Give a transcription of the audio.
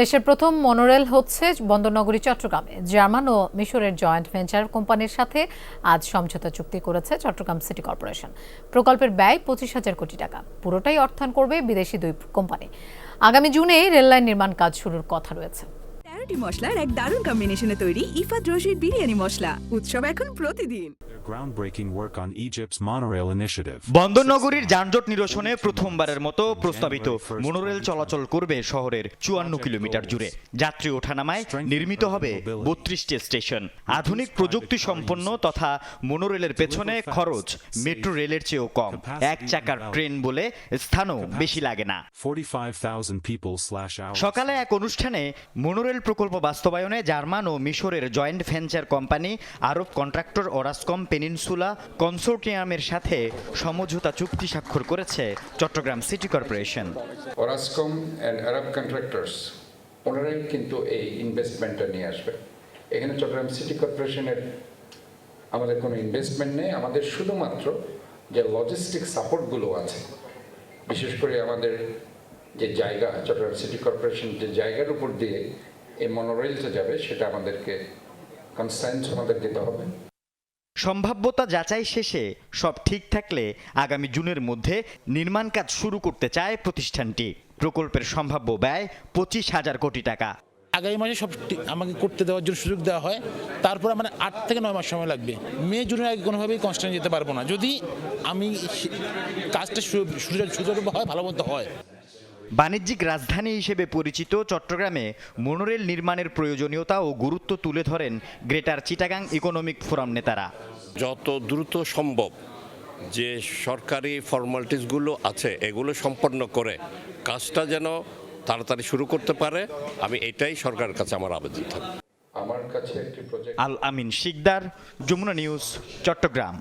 দেশের প্রথম মনোরেল হচ্ছে বন্দরনগরী, চট্টগ্রামে। জার্মান ও মিশরের জয়েন্ট ভেঞ্চার কোম্পানির সাথে আজ সমঝোতা চুক্তি করেছে চট্টগ্রাম সিটি কর্পোরেশন। প্রকল্পের ব্যয় পঁচিশ হাজার কোটি টাকা। পুরোটাই অর্থায়ন করবে বিদেশি দুই কোম্পানি। আগামী জুনে রেললাইন নির্মাণ কাজ শুরুর কথা রয়েছে। তেরোটি মশলার এক দারুণ কম্বিনেশনে তৈরি ইফাত রশিদ বিরিয়ানি মশলা উৎসব এখন প্রতিদিন। Groundbreaking work on Egypt's monorail initiative. বন্দরনগরীর যানজট নিরসনে প্রথমবারের মতো প্রস্তাবিত মনোরেল চলাচল করবে শহরের চুয়ান্ন কিলোমিটার জুড়ে। যাত্রী ওঠানামায় নির্মিত হবে বত্রিশটি স্টেশন। আধুনিক প্রযুক্তি সম্পন্ন তথা মনোরেলের পেছনে খরচ মেট্রো রেলের চেয়েও কম। এক চাকার ট্রেন বলে স্থানও বেশি লাগে না। 45,000 people slash hours. সকালে এক অনুষ্ঠানে মনোরেল প্রকল্প বাস্তবায়নে জার্মান ও মিশরের joint venture company, Arab contractor Orascom peninsula কনসোর্টিয়ামের সাথে সমঝোতা চুক্তি স্বাক্ষর করেছে Chattogram city corporation. Orascom and Arab contractors, ওনারাই কিন্তু এই ইনভেস্টমেন্টটা নিয়ে আসবে। এখানে চট্টগ্রাম সিটি কর্পোরেশনের আমাদের কোনো ইনভেস্টমেন্ট নেই, আমাদের শুধুমাত্র যে লজিস্টিক সাপোর্টগুলো আছে, বিশেষ করে আমাদের যে জায়গা, চট্টগ্রাম সিটি কর্পোরেশন যে জায়গার উপর দিয়ে এই মনোরেলটা যাবে সেটা আমাদেরকে কনসাইন্স আমাদের দিতে হবে। সম্ভাব্যতা যাচাই শেষে সব ঠিক থাকলে আগামী জুনের মধ্যে নির্মাণ কাজ শুরু করতে চায় প্রতিষ্ঠানটি। প্রকল্পের সম্ভাব্য ব্যয় পঁচিশ হাজার কোটি টাকা। আগামী মাসে সব আমাকে করতে দেওয়ার জন্য সুযোগ দেওয়া হয়। তারপর আমার আট থেকে নয় মাস সময় লাগবে। মে জুনের আগে কোনোভাবেই কনস্ট্যান্ট যেতে পারব না। যদি আমি কাজটা সুযোগ সুযোগ হয় ভালো মতো হয়। বাণিজ্যিক রাজধানী হিসেবে পরিচিত চট্টগ্রামে মনোরেল নির্মাণের প্রয়োজনীয়তা ও গুরুত্ব তুলে ধরেন গ্রেটার চিটাগাং ইকোনমিক ফোরাম নেতারা। যত দ্রুত সম্ভব যে সরকারি ফর্মালিটিসগুলো আছে এগুলো সম্পন্ন করে কাজটা যেন তাড়াতাড়ি শুরু করতে পারে আমি এটাই সরকারের কাছে আমার আবেদন থাকবে। আমার কাছে একটি প্রজেক্ট আল আমিন শিকদার যমুনা নিউজ চট্টগ্রাম।